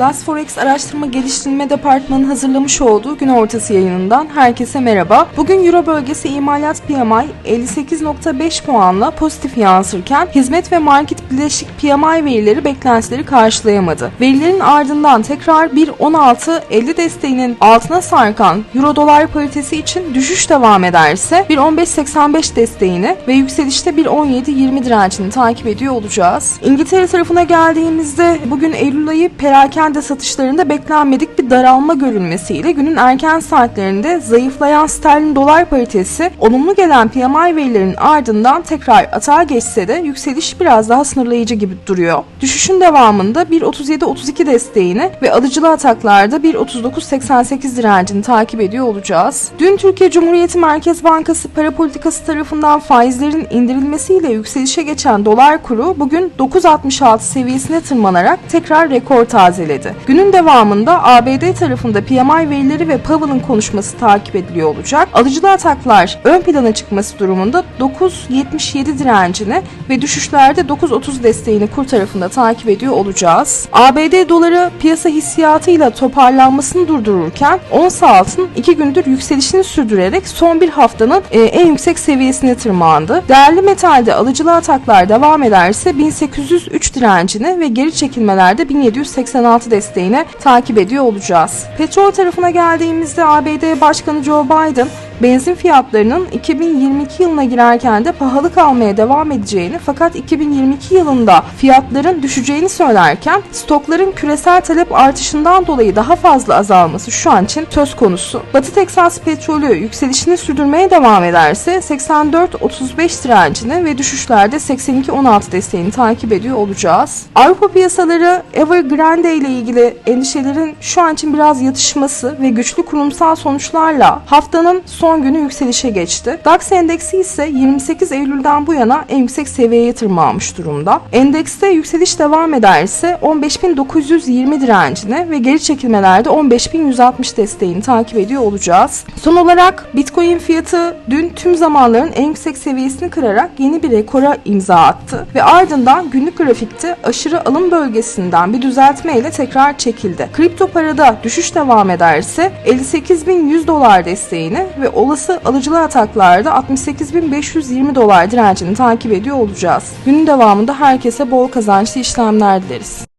Class Forex Araştırma Geliştirme Departmanı'nın hazırlamış olduğu gün ortası yayınından herkese merhaba. Bugün Euro bölgesi imalat PMI 58.5 puanla pozitif yansırken hizmet ve market bileşik PMI verileri beklentileri karşılayamadı. Verilerin ardından tekrar 1.16.50 desteğinin altına sarkan Euro dolar paritesi için düşüş devam ederse 1.15.85 desteğini ve yükselişte 1.17.20 direncini takip ediyor olacağız. İngiltere tarafına geldiğimizde bugün Eylül ayı perakende satışlarında beklenmedik bir daralma görülmesiyle günün erken saatlerinde zayıflayan sterlin dolar paritesi olumlu gelen PMI verilerinin ardından tekrar atağa geçse de yükseliş biraz daha sınırlayıcı gibi duruyor. Düşüşün devamında 1.37.32 desteğini ve alıcılı ataklarda 1.39.88 direncini takip ediyor olacağız. Dün Türkiye Cumhuriyeti Merkez Bankası para politikası tarafından faizlerin indirilmesiyle yükselişe geçen dolar kuru bugün 9.66 seviyesine tırmanarak tekrar rekor tazeledi. Günün devamında ABD tarafında PMI verileri ve Powell'ın konuşması takip ediliyor olacak. Alıcılı ataklar ön plana çıkması durumunda 9.77 direncini ve düşüşlerde 9.30 desteğini kur tarafında takip ediyor olacağız. ABD doları piyasa hissiyatıyla toparlanmasını durdururken ons altın 2 gündür yükselişini sürdürerek son bir haftanın e, en yüksek seviyesine tırmandı. Değerli metalde alıcılı ataklar devam ederse 1803 direncini ve geri çekilmelerde 1786 desteğini takip ediyor olacağız. Petrol tarafına geldiğimizde ABD Başkanı Joe Biden benzin fiyatlarının 2022 yılına girerken de pahalı kalmaya devam edeceğini fakat 2022 yılında fiyatların düşeceğini söylerken stokların küresel talep artışından dolayı daha fazla azalması şu an için söz konusu. Batı Teksas petrolü yükselişini sürdürmeye devam ederse 84-35 direncini ve düşüşlerde 82-16 desteğini takip ediyor olacağız. Avrupa piyasaları Evergrande ile ilgili endişelerin şu an için biraz yatışması ve güçlü kurumsal sonuçlarla haftanın son günü yükselişe geçti. DAX endeksi ise 28 Eylül'den bu yana en yüksek seviyeye tırmanmış durumda. Endekste yükseliş devam ederse 15.920 direncini ve geri çekilmelerde 15.160 desteğini takip ediyor olacağız. Son olarak Bitcoin fiyatı dün tüm zamanların en yüksek seviyesini kırarak yeni bir rekora imza attı ve ardından günlük grafikte aşırı alım bölgesinden bir düzeltme ile tekrar çekildi. Kripto parada düşüş devam ederse 58.100 dolar desteğini ve olası alıcılı ataklarda 68.520 dolar direncini takip ediyor olacağız. Günün devamında herkese bol kazançlı işlemler dileriz.